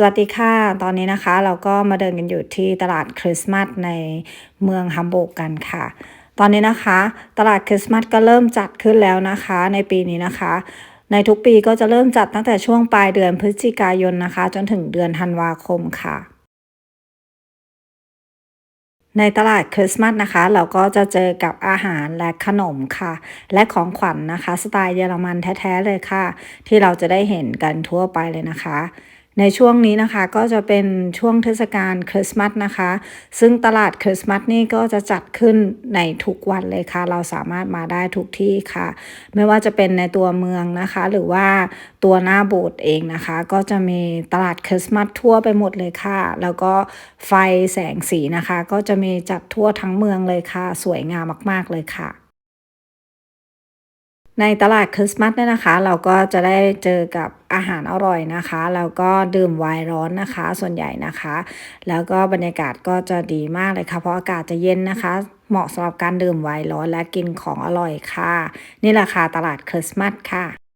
สวัสดีค่ะ ตอนนี้นะคะเราก็มาเดินกันอยู่ที่ตลาดคริสต์มาสในเมืองฮัมบูร์กกันค่ะ ตอนนี้นะคะ ตลาดคริสต์มาสก็เริ่มจัดขึ้นแล้วนะคะ ในปีนี้นะคะ ในทุกปีก็จะเริ่มจัดตั้งแต่ช่วงปลายเดือนพฤศจิกายนนะคะ จนถึงเดือนธันวาคมค่ะ ในตลาดคริสต์มาสนะคะ เราก็จะเจอกับอาหารและขนมค่ะ และของขวัญนนะคะ สไตล์เยอรมันแท้ๆเลยค่ะ ที่เราจะได้เห็นกันทั่วไปเลยนะคะ ในช่วงนี้นะคะก็จะเป็นช่วงเทศกาลคริสต์มาสนะคะ ซึ่งตลาดคริสต์มาสนี่ก็จะจัดขึ้นในทุกวันเลยค่ะ เราสามารถมาได้ทุกที่ค่ะ ไม่ว่าจะเป็นในตัวเมืองนะคะ หรือว่าตัวหน้าโบสถ์เองนะคะ ก็จะมีตลาดคริสต์มาสทั่วไปหมดเลยค่ะ แล้วก็ไฟแสงสีนะคะ ก็จะมีจัดทั่วทั้งเมืองเลยค่ะ สวยงามมาก ๆเลยค่ะในตลาดคริสต์มาสเนี่ยนะคะ เราก็จะได้เจอกับ อาหารอร่อยนะคะ แล้วก็ดื่มไวน์ร้อนนะคะ ส่วนใหญ่นะคะ แล้วก็บรรยากาศก็จะดีมากเลยค่ะ เพราะอากาศจะเย็นนะคะ เหมาะสำหรับการดื่มไวน์ร้อนและกินของอร่อยค่ะ นี่แหละค่ะตลาดคริสต์มาสค่ะ